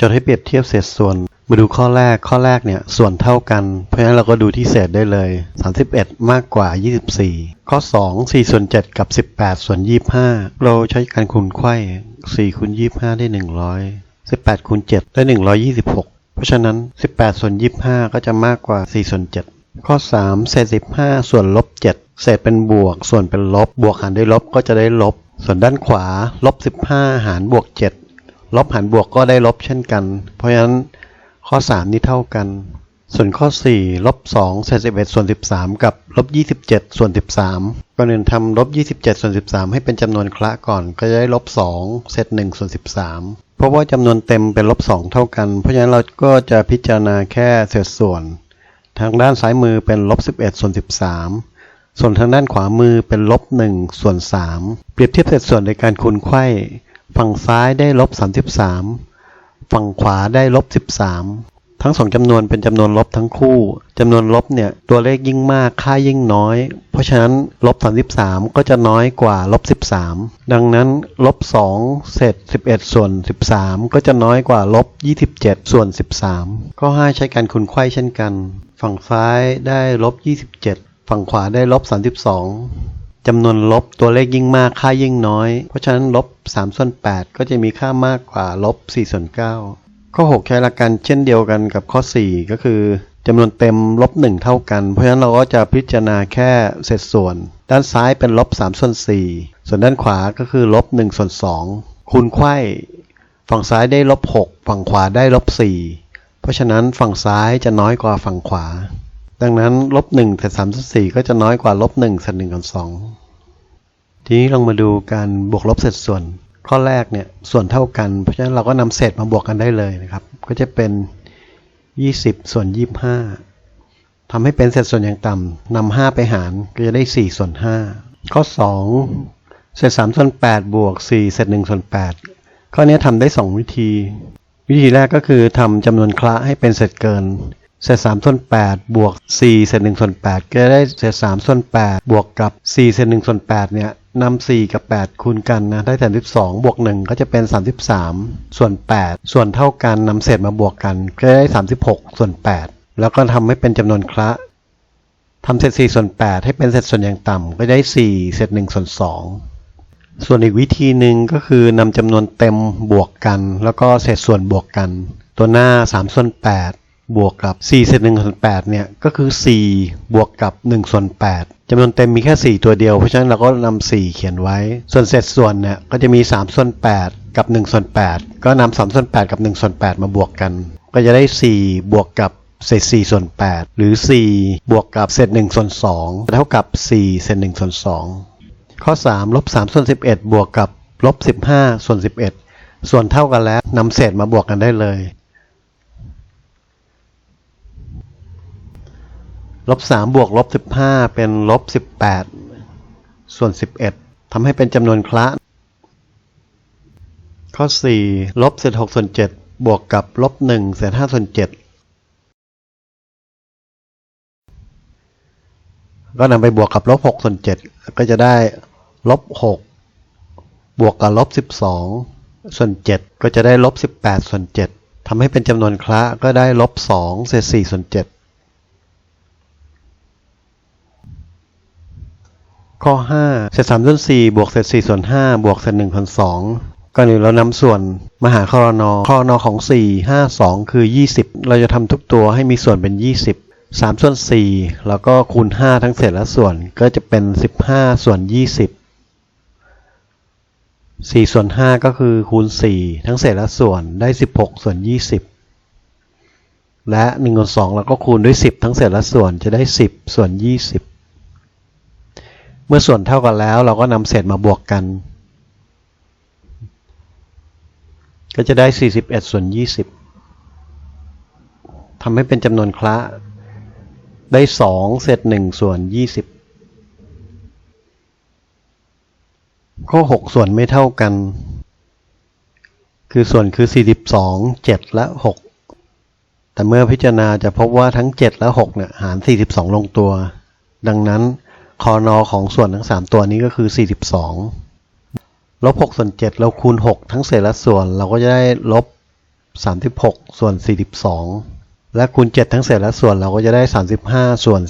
จดให้เปรียบเทียบเศษส่วน มาดูข้อแรก ข้อแรกเนี่ยส่วนเท่ากัน เพราะฉะนั้นเราก็ดูที่เศษได้เลย 31 มากกว่า 24 ข้อ 2 4 ส่วน 7 กับ 18 ส่วน 25 เราใช้การคูณไขว้4คูณ25 ได้ 100 18คูณ7ได้ 126 เพราะฉะนั้น 18 ส่วน 25 ก็จะมากกว่า 4 ส่วน 7 ข้อ 3 เศษ 15 ส่วนลบ 7 เศษเป็นบวก ส่วนเป็นลบ บวกหารด้วยลบก็จะได้ลบ ส่วนด้านขวาลบ 15 หารบวก 7 ลบหารบวกก็ได้ลบเช่นกัน เพราะฉะนั้นข้อ 3 นี่เท่ากัน ส่วนข้อ 4 ลบ2เศษ11ส่วน 13 กับลบ27ส่วน 13 ก่อนอื่นทำลบ27ส่วน 13 ให้เป็นจำนวนคละก่อน ก็จะได้ลบ2เศษ1ส่วน 13 เพราะว่าจำนวนเต็มเป็นลบ2เท่ากัน เพราะฉะนั้นเราก็จะพิจารณาแค่เศษส่วน ทางด้านซ้ายมือเป็นลบ11ส่วน 13ส่วนทางด้านขวามือเป็นลบ1ส่วน3 เปรียบเทียบเศษส่วนในการคูณไขว้ ฝั่งซ้ายได้ลบ33 ฝั่งขวาได้ลบ13 ทั้งสองจำนวนเป็นจำนวนลบทั้งคู่จำนวนลบเนี่ยตัวเลขยิ่งมากค่ายิ่งน้อย เพราะฉะนั้นลบ33 ก็จะน้อยกว่าลบ13 ดังนั้นลบ2เศษ11 ส่วน 13 ก็จะน้อยกว่าลบ27 ส่วน 13ข้อ5ใช้การคูณไขว้เช่นกัน ฝั่งซ้ายได้ลบ27 ฝั่งขวาได้ลบ32 จำนวนลบตัวเลขยิ่งมากค่ายิ่งน้อย เพราะฉะนั้นลบ3ส่วน8ก็จะมีค่ามากกว่าลบ4ส่วน9ข้อ 6 ใช้หลักการเช่นเดียวกันกับข้อ 4 ก็คือจำนวนเต็มลบ1เท่ากัน เพราะฉะนั้นเราก็จะพิจารณาแค่เศษส่วน ด้านซ้ายเป็นลบ3ส่วน4ส่วนด้านขวาก็คือลบ1ส่วน2คูณไขว้ฝั่งซ้ายได้ลบ6ฝั่งขวาได้ลบ4เพราะฉะนั้นฝั่งซ้ายจะน้อยกว่าฝั่งขวา ดังนั้นลบ1เศษ3ส่วน4ก็จะน้อยกว่าลบ1เศษ1ส่วน2ทีนี้ลองมาดูการบวกลบเศษส่วน ข้อแรกเนี่ยส่วนเท่ากัน เพราะฉะนั้นเราก็นำเศษมาบวกกันได้เลยนะครับ ก็จะเป็น 20 ส่วน 25ทำให้เป็นเศษส่วนอย่างต่ำนำ5ไปหารก็จะได้ 4 ส่วน 5 ข้อ 2 เศษ3ส่วน8บวก4เศษ1ส่วน8ข้อนี้ทำได้ 2 วิธี วิธีแรกก็คือทำจำนวนคละให้เป็นเศษเกิน เศษ3ส่วน8บวก4เศษ1ส่วน8ก็จะได้เศษ3ส่วน8บวกกับ4เศษ1ส่วน8เนี่ยนำ4กับ 8 คูณกันนะได้32บวก1ก็จะเป็น 33 ส่วน 8 ส่วนเท่ากันนำเศษมาบวกกันก็ได้ 36 ส่วน 8 แล้วก็ทำให้เป็นจำนวนคละทำเศษ4ส่วน 8 ให้เป็นเศษส่วนอย่างต่ำก็ได้ 4 เศษ1ส่วน 2 ส่วนอีกวิธีหนึ่งก็คือนำจำนวนเต็มบวกกัน แล้วก็เศษส่วนบวกกัน ตัวหน้า 3 ส่วน 8 บวกกับ4เศษ1ส่วน8เนี่ยก็คือ 4 บวกกับ1ส่วน8จำนวนเต็มมีแค่ 4 ตัวเดียว เพราะฉะนั้นเราก็นำ4เขียนไว้ ส่วนเศษส่วนเนี่ยก็จะมี3ส่วน8กับ1ส่วน8ก็นำ3ส่วน8กับ1ส่วน8มาบวกกัน ก็จะได้ 4 บวกกับเศษ4ส่วน8หรือ 4 บวกกับเศษ1ส่วน2เท่ากับ 4 เศษ1ส่วน2ข้อ 3 ลบ3ส่วน11 บวกกับลบ15ส่วน11 ส่วนเท่ากันแล้วนำเศษมาบวกกันได้เลย ลบสามบวกลบสิบห้าเป็นลบสิบแปดส่วนสิบเอ็ดทำให้เป็นจำนวนคละ ข้อสี่ลบเศษหกส่วนเจ็ดบวกกับลบหนึ่งเศษห้าส่วนเจ็ดก็นำไปบวกกับลบหกส่วนเจ็ดก็จะได้ลบหกบวกกับลบสิบสองส่วนเจ็ดก็จะได้ลบสิบแปดส่วนเจ็ดทำให้เป็นจำนวนคละก็ได้ลบสองเศษสี่ส่วนเจ็ด ข้อ 5 เศษ3ส่วน4บวกเศษ4ส่วน5บวกเศษ1ส่วน2ก่อนอื่นเรานำส่วนมาหาคอรนอคอรนอของ 4 5 2 คือ 20 เราจะทำทุกตัวให้มีส่วนเป็น 20 3 ส่วน 4 แล้วก็คูณ 5 ทั้งเศษและส่วนก็จะเป็น 15 ส่วน 20 4 ส่วน 5 ก็คือคูณ 4 ทั้งเศษและส่วนได้ 16 ส่วน 20 และ1ส่วน2เราก็คูณด้วย 10 ทั้งเศษและส่วนจะได้ 10 ส่วน 20 เมื่อส่วนเท่ากันแล้ว เราก็นำเศษมาบวกกัน ก็จะได้ 41 ส่วน 20ทำให้เป็นจำนวนคละ ได้ 2 เศษ 1 ส่วน 20 ข้อ 6 ส่วนไม่เท่ากัน คือส่วนคือ 42 7 และ 6 แต่เมื่อพิจารณาจะพบว่าทั้ง 7 และ 6 เนี่ย หาร 42 ลงตัว ดังนั้น คอนอของส่วนทั้ง 3 ตัวนี้ก็คือ 42 ลบ6ส่วน7เราคูณ 6 ทั้งเศษและส่วนเราก็จะได้ลบ 36 ส่วน 42 และคูณ 7 ทั้งเศษและส่วนเราก็จะได้ 35 ส่วน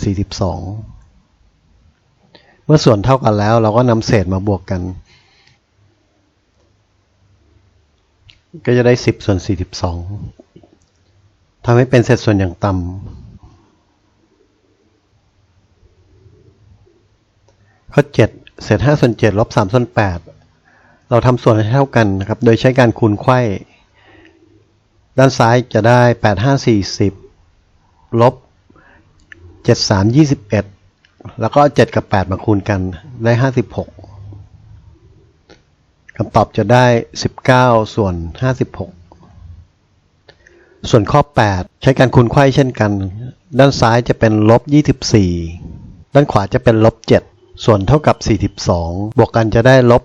42 เมื่อส่วนเท่ากันแล้วเราก็นำเศษมาบวกกัน ก็จะได้ 10 ส่วน 42ทำให้เป็นเศษส่วนอย่างต่ำ ข้อ7เศษ5ส่วน7ลบ3ส่วน8เราทำส่วนให้เท่ากันนะครับ โดยใช้การคูณไขว้ ด้านซ้ายจะได้ 8 5 40ลบ7 3 21 แล้วก็ 7 กับ 8 มาคูณกันได้ 56คำตอบจะได้ 19 ส่วน 56 ส่วนข้อ 8 ใช้การคูณไขว้เช่นกัน ด้านซ้ายจะเป็นลบ24 ด้านขวาจะเป็นลบ7 ส่วนเท่ากับ 42 บวกกันจะได้ลบ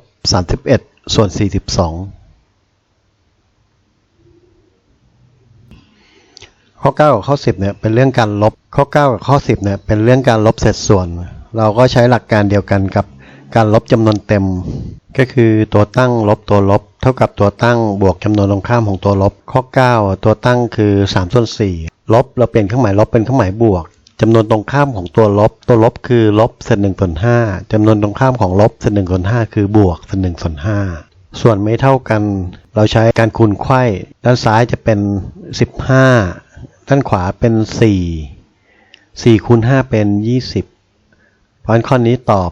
31 ส่วน 42 ข้อ 9 กับข้อ 10 เนี่ยเป็นเรื่องการลบ ข้อ 9 กับข้อ 10 เนี่ยเป็นเรื่องการลบเศษส่วน เราก็ใช้หลักการเดียวกันกับการลบจำนวนเต็ม ก็คือตัวตั้งลบตัวลบ เท่ากับตัวตั้งบวกจำนวนตรงข้ามของตัวลบ ข้อ 9 ตัวตั้งคือ3ส่วน4ลบเราเปลี่ยนเครื่องหมายลบเป็นเครื่องหมายบวก จำนวนตรงข้ามของตัวลบ ตัวลบคือลบเศษหนึ่งส่วนห้าจำนวนตรงข้ามของลบเศษหนึ่งส่วนห้าคือบวกเศษหนึ่งส่วนห้าส่วนไม่เท่ากัน เราใช้การคูณไขว้ด้านซ้ายจะเป็น 15 ด้านขวาเป็น 4 4คูณ5เป็น 20 เพราะฉะนั้นข้อนี้ตอบ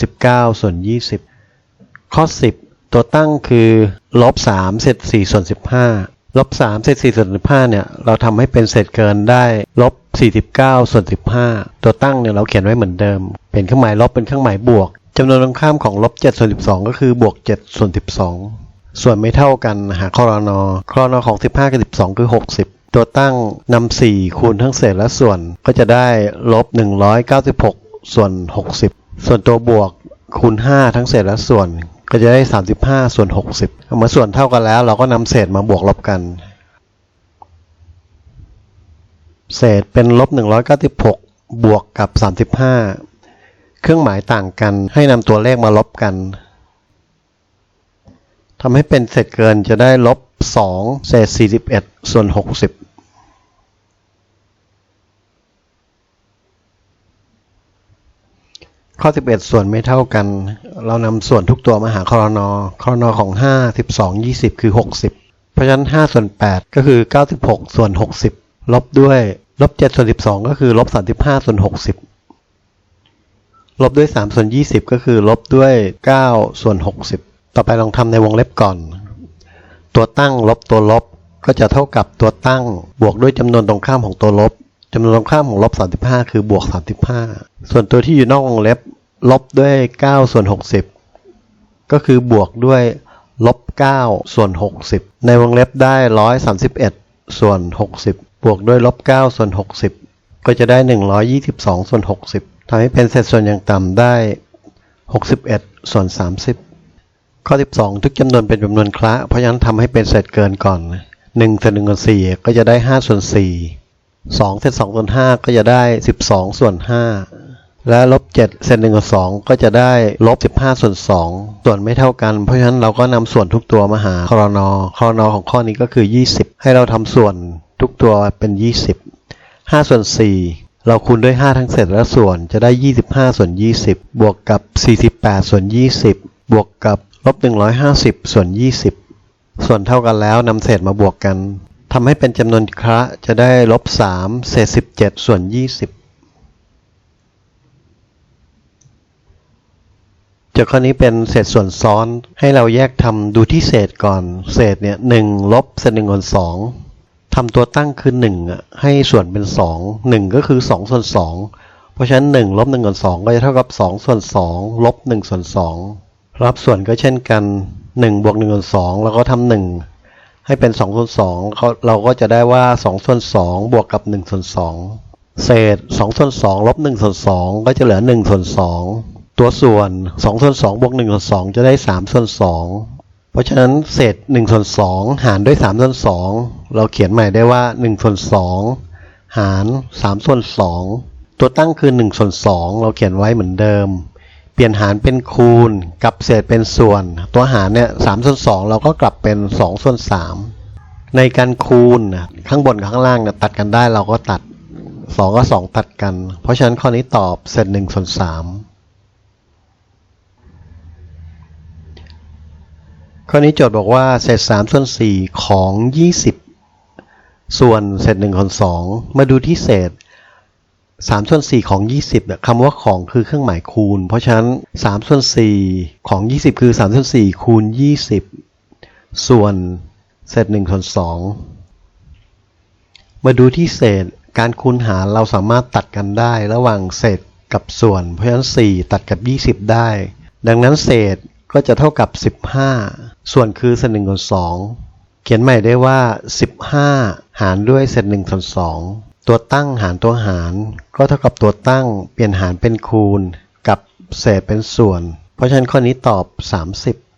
19 ส่วน 20 ข้อ 10 ตัวตั้งคือลบ3เศษ4ส่วน 15 ลบ3เศษ4ส่วน15เนี่ยเราทำให้เป็นเศษเกินได้ลบ49ส่วน15ตัวตั้งเนี่ยเราเขียนไว้เหมือนเดิม เป็นเครื่องหมายลบเป็นเครื่องหมายบวกจำนวนตรงข้ามของลบ7ส่วน12ก็คือบวก7ส่วน12ส่วนไม่เท่ากันหาคอรนอคอรนอของ15กับ12คือ60ตัวตั้งนำ4คูณทั้งเศษและส่วนก็จะได้ลบ196ส่วน60ส่วนตัวบวกคูณ5ทั้งเศษและส่วน ก็จะได้ 35 ส่วน 60เอามาส่วนเท่ากันแล้ว เราก็นำเศษมาบวกลบกัน เศษเป็นลบ 196 บวกกับ 35 เครื่องหมายต่างกันให้นำตัวเลขมาลบกันทำให้เป็นเศษเกินจะได้ลบ 2 เศษ 41 ส่วน 60 ข้อ 11 ส่วนไม่เท่ากัน เรานำส่วนทุกตัวมาหาคอรนอคอรนอของ 5 12 20 คือ 60 เพราะฉะนั้น 5 ส่วน 8 ก็คือ 96 ส่วน 60 ลบด้วย ลบ 7 ส่วน 12 ก็คือ ลบ 35 ส่วน 60 ลบด้วย 3 ส่วน 20 ก็คือ ลบด้วย 9 ส่วน 60 ต่อไปลองทำในวงเล็บก่อน ตัวตั้งลบตัวลบก็จะเท่ากับตัวตั้งบวกด้วยจำนวนตรงข้ามของตัวลบ จำนวนตรงข้ามของลบ35 คือบวก 35 ส่วนตัวที่อยู่นอกวงเล็บลบด้วย 9 ส่วน 60 ก็คือบวกด้วยลบ 9 ส่วน 60 ในวงเล็บได้ 131 ส่วน 60 บวกด้วยลบ 9 ส่วน 60 ก็จะได้ 122 ส่วน 60 ทำให้เป็นเศษส่วนอย่างต่ำได้ 61 ส่วน 30 ข้อ 12 ทุกจำนวนเป็นจำนวนคละ เพราะฉะนั้นทำให้เป็นเศษเกินก่อน1เศษ1ส่วน4ก็จะได้5ส่วน4 2เศษ2ส่วน5ก็จะได้ 12 ส่วน 5 และลบ7เศษ1ส่วน2ก็จะได้ลบ15 ส่วน 2 ส่วนไม่เท่ากัน เพราะฉะนั้นเราก็นำส่วนทุกตัวมาหาคอรนอคอรนอของข้อนี้ก็คือ 20 ให้เราทำส่วนทุกตัวเป็น 20 5 ส่วน 4 เราคูณด้วย 5 ทั้งเศษและส่วนจะได้ 25 ส่วน 20 บวกกับ 48 ส่วน 20 บวกกับลบ150 ส่วน 20 ส่วนเท่ากันแล้วนำเศษมาบวกกัน ทำให้เป็นจำนวนคละจะได้ลบ3เศษ17ส่วน20จากข้อนี้เป็นเศษส่วนซ้อนให้เราแยกทำดูที่เศษก่อน เศษเนี่ยหนึ่งลบเศษหนึ่งส่วนสองทำตัวตั้งคือหนึ่งอะให้ส่วนเป็นสองหนึ่งก็คือสองส่วนสองเพราะฉะนั้นหนึ่งลบหนึ่งส่วนสองก็จะเท่ากับสองส่วนสองลบหนึ่งส่วนสองรับส่วนก็เช่นกันหนึ่งบวกหนึ่งส่วนสองแล้วก็ทำหนึ่ง ให้เป็น2ส่วน2เราก็จะได้ว่า2ส่วน2บวกกับ1ส่วน2เศษ2ส่วน2ลบ1ส่วน2ก็จะเหลือ1ส่วน2ตัวส่วน2ส่วน2บวก1ส่วน2จะได้3ส่วน2เพราะฉะนั้นเศษ1ส่วน2หารด้วย3ส่วน2เราเขียนใหม่ได้ว่า1ส่วน2หาร3ส่วน2ตัวตั้งคือ1ส่วน2เราเขียนไว้เหมือนเดิม เปลี่ยนหารเป็นคูณกับเศษเป็นส่วน ตัวหารเนี่ยสามส่วนสองเราก็กลับเป็นสองส่วนสามในการคูณข้างบนกับข้างล่างเนี่ยตัดกันได้เราก็ตัดสองกับสองตัดกัน เพราะฉะนั้นข้อนี้ตอบเศษหนึ่งส่วนสามข้อนี้โจทย์บอกว่าเศษสามส่วนสี่ของยี่สิบส่วนเศษหนึ่งส่วนสองมาดูที่เศษ สามส่วนสี่ของยี่สิบคำว่าของคือเครื่องหมายคูณ เพราะฉะนั้นสามส่วนสี่ของยี่สิบคือสามส่วนสี่คูณยี่สิบส่วนเศษหนึ่งส่วนสองมาดูที่เศษการคูณหารเราสามารถตัดกันได้ระหว่างเศษกับส่วน เพราะฉะนั้น 4 ตัดกับ 20 ได้ ดังนั้นเศษก็จะเท่ากับ 15 ส่วนคือเศษ1ส่วน2เขียนใหม่ได้ว่า 15 หารด้วยเศษ1ส่วน2 ตัวตั้งหารตัวหาร ก็เท่ากับตัวตั้งเปลี่ยนหารเป็นคูณ กับเศษเป็นส่วน เพราะฉะนั้นข้อนี้ตอบ 30